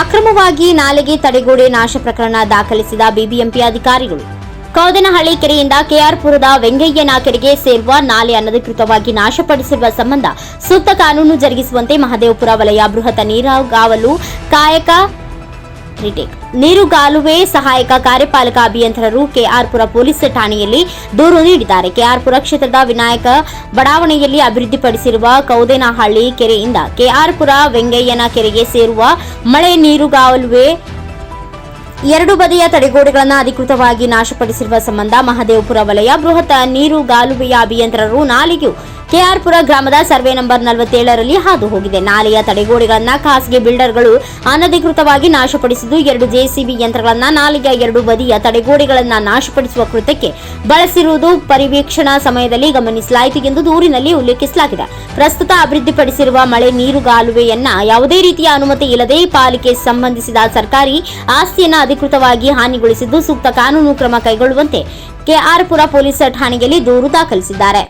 ಅಕ್ರಮವಾಗಿ ನಾಲೆಗೆ ತಡೆಗೋಡೆ ನಾಶ ಪ್ರಕರಣ ದಾಖಲಿಸಿದ ಬಿಬಿಎಂಪಿ ಅಧಿಕಾರಿಗಳು. ಕೌದನಹಳ್ಳಿ ಕೆರೆಯಿಂದ ಕೆಆರ್ಪುರದ ವೆಂಗಯ್ಯನ ಕೆರೆಗೆ ಸೇರುವ ನಾಲೆ ಅನಧಿಕೃತವಾಗಿ ನಾಶಪಡಿಸಿರುವ ಸಂಬಂಧ ಸೂಕ್ತ ಕಾನೂನು ಜರುಗಿಸುವಂತೆ ಮಹದೇವಪುರ ವಲಯ ಬೃಹತ್ ನೀರಾಗಾವಲು ಕಾಯಕ ನೀರುಗಾಲುವೆ ಸಹಾಯಕ ಕಾರ್ಯಪಾಲಕ ಅಭಿಯಂತರರು ಕೆಆರ್ಪುರ ಪೊಲೀಸ್ ಠಾಣೆಯಲ್ಲಿ ದೂರು ನೀಡಿದ್ದಾರೆ. ಕೆಆರ್ಪುರ ಕ್ಷೇತ್ರದ ವಿನಾಯಕ ಬಡಾವಣೆಯಲ್ಲಿ ಅಭಿವೃದ್ಧಿಪಡಿಸಿರುವ ಕೌದೇನಹಳ್ಳಿ ಕೆರೆಯಿಂದ ಕೆಆರ್ಪುರ ವೆಂಗಯ್ಯನ ಕೆರೆಗೆ ಸೇರುವ ಮಳೆ ನೀರುಗಾಲುವೆ ಎರಡು ಬದಿಯ ತಡೆಗೋಡೆಗಳನ್ನು ಅಧಿಕೃತವಾಗಿ ನಾಶಪಡಿಸಿರುವ ಸಂಬಂಧ ಮಹದೇವಪುರ ವಲಯ ಬೃಹತ್ ನೀರುಗಾಲುವೆಯ ಅಭಿಯಂತರರು ನಾಲೆಯು ಕೆಆರ್ಪುರ ಗ್ರಾಮದ ಸರ್ವೆ ನಂಬರ್ ನಲವತ್ತೇಳರಲ್ಲಿ ಹಾದು ಹೋಗಿದೆ ನಾಲೆಯ ತಡೆಗೋಡೆಗಳನ್ನ ಖಾಸಗಿ ಬಿಲ್ಡರ್ಗಳು ಅನಧಿಕೃತವಾಗಿ ನಾಶಪಡಿಸಿದ್ದು, ಎರಡು ಜೆಸಿಬಿ ಯಂತ್ರಗಳನ್ನ ನಾಲೆಯ ಎರಡು ಬದಿಯ ತಡೆಗೋಡೆಗಳನ್ನ ನಾಶಪಡಿಸುವ ಕೃತ್ಯಕ್ಕೆ ಬಳಸಿರುವುದು ಪರಿವೀಕ್ಷಣಾ ಸಮಯದಲ್ಲಿ ಗಮನಿಸಲಾಯಿತು ಎಂದು ದೂರಿನಲ್ಲಿ ಉಲ್ಲೇಖಿಸಲಾಗಿದೆ. ಪ್ರಸ್ತುತ ಅಭಿವೃದ್ಧಿಪಡಿಸಿರುವ ಮಳೆ ನೀರುಗಾಲುವೆಯನ್ನ ಯಾವುದೇ ರೀತಿಯ ಅನುಮತಿ ಇಲ್ಲದೆ ಪಾಲಿಕೆ ಸಂಬಂಧಿಸಿದ ಸರ್ಕಾರಿ ಆಸ್ತಿಯನ್ನ ಅಧಿಕೃತವಾಗಿ ಹಾನಿಗೊಳಿಸಿದ್ದು, ಸೂಕ್ತ ಕಾನೂನು ಕ್ರಮ ಕೈಗೊಳ್ಳುವಂತೆ ಕೆಆರ್ಪುರ ಪೊಲೀಸ್ ಠಾಣೆಯಲ್ಲಿ ದೂರು ದಾಖಲಿಸಿದ್ದಾರೆ.